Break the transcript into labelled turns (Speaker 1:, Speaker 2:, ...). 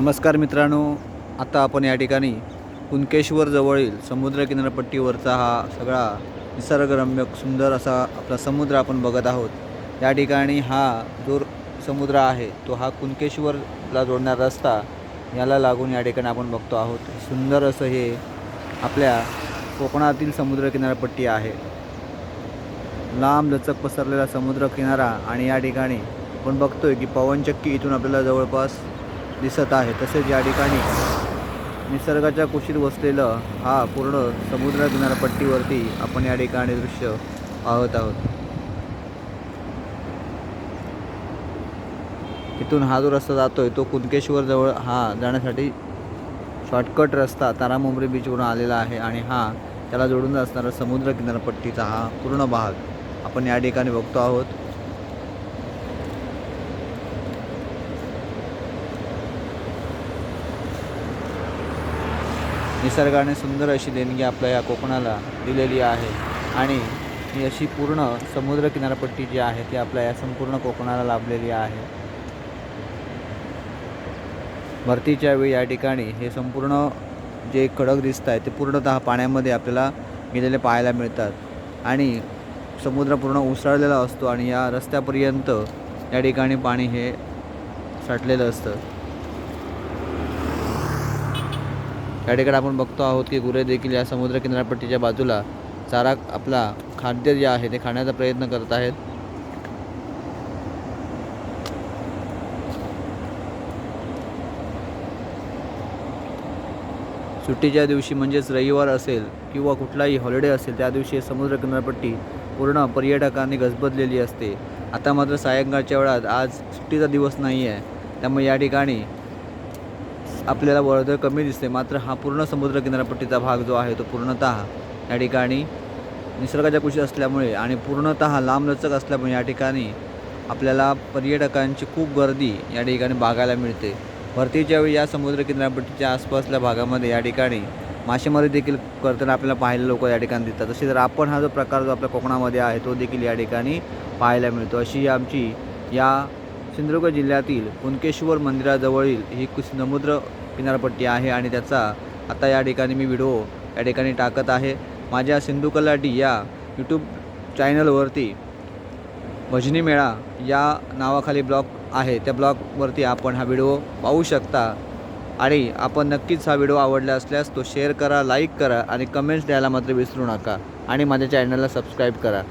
Speaker 1: नमस्कार मित्रांनो आता आपण या ठिकाणी कुणकेश्वर जवळील समुद्र किनारपट्टीवरचा हा सगळा निसर्गरम्य सुंदर असा आपला समुद्र आपण बघत आहोत. या ठिकाणी हा जो समुद्र आहे तो हा कुणकेश्वरला जोडणारा रस्ता याला लागून या ठिकाणी आपण बघतो आहोत. सुंदर असं हे आपल्या कोकणातील समुद्र किनारपट्टी आहे. लांब लचक पसरलेला समुद्र किनारा आणि या ठिकाणी आपण बघतोय की पवनचक्की इथून आपल्याला जवळपास दिसत आहे. तसेच या ठिकाणी निसर्गाच्या कुशीत वसलेलं हा पूर्ण समुद्र किनारपट्टीवरती आपण या ठिकाणी दृश्य पाहत आहोत. इथून हा जो रस्ता जातोय तो कुणकेश्वर जवळ हा जाण्यासाठी शॉर्टकट रस्ता तारामुंबरी बीचवरून आलेला आहे आणि हा त्याला जोडून असणारा समुद्र किनारपट्टीचा हा पूर्ण भाग आपण या ठिकाणी बघतो आहोत. निसर्गाने सुंदर अशी देणगी आपल्या या कोकणाला दिलेली आहे. आणि ही अशी पूर्ण समुद्र किनारपट्टी जी आहे ती आपल्या या संपूर्ण कोकणाला लाभलेली आहे. भरतीच्या वेळी या ठिकाणी हे संपूर्ण जे खडक दिसत आहे ते पूर्णतः पाण्यामध्ये आपल्याला गेलेले पाहायला मिळतात. आणि समुद्र पूर्ण उसळलेला असतो आणि या रस्त्यापर्यंत या ठिकाणी पाणी हे साठलेलं असतं. या ठिकाणी आपण बघतो आहोत की गुरे देखील या समुद्र किनारपट्टीच्या बाजूला चारा आपला खाद्य जे आहे ते खाण्याचा प्रयत्न करत आहेत. सुट्टीच्या दिवशी म्हणजेच रविवार असेल किंवा कुठलाही हॉलिडे असेल त्या दिवशी समुद्र किनारपट्टी पूर्ण पर्यटकांनी गजबजलेली असते. आता मात्र सायंकाळच्या वेळात आज सुट्टीचा दिवस नाही आहे त्यामुळे या ठिकाणी आपल्याला वर्दळ कमी दिसते मात्र हा पूर्ण समुद्र किनारपट्टीचा भाग जो आहे तो पूर्णतः या ठिकाणी निसर्गाच्या कुशीत असल्यामुळे आणि पूर्णतः लांबलचक असल्यामुळे या ठिकाणी आपल्याला पर्यटकांची खूप गर्दी या ठिकाणी बघायला मिळते. भरतीच्या वेळी या समुद्र किनारपट्टीच्या आसपासल्या भागामध्ये या ठिकाणी मासेमारी देखील करताना आपल्याला पाहायला लोक या ठिकाणी दिसतात. तसेच आपण हा जो प्रकार जो आपल्या कोकणामध्ये आहे तो देखील या ठिकाणी पाहायला मिळतो. अशी आमची या सिंधुदुर्ग जिल्ह्यातील कुणकेश्वर मंदिराजवळील ही कुस समुद्र किनारपट्टी आहे आणि त्याचा आता या ठिकाणी मी व्हिडिओ या ठिकाणी टाकत आहे. माझ्या सिंधू कलाटी या यूट्यूब चॅनलवरती भजनी मेळा या नावाखाली ब्लॉग आहे. त्या ब्लॉगवरती आपण हा व्हिडिओ पाहू शकता आणि आपण नक्कीच हा व्हिडिओ आवडला असल्यास तो शेअर करा लाईक करा आणि कमेंट्स द्यायला मात्र विसरू नका आणि माझ्या चॅनलला सबस्क्राईब करा.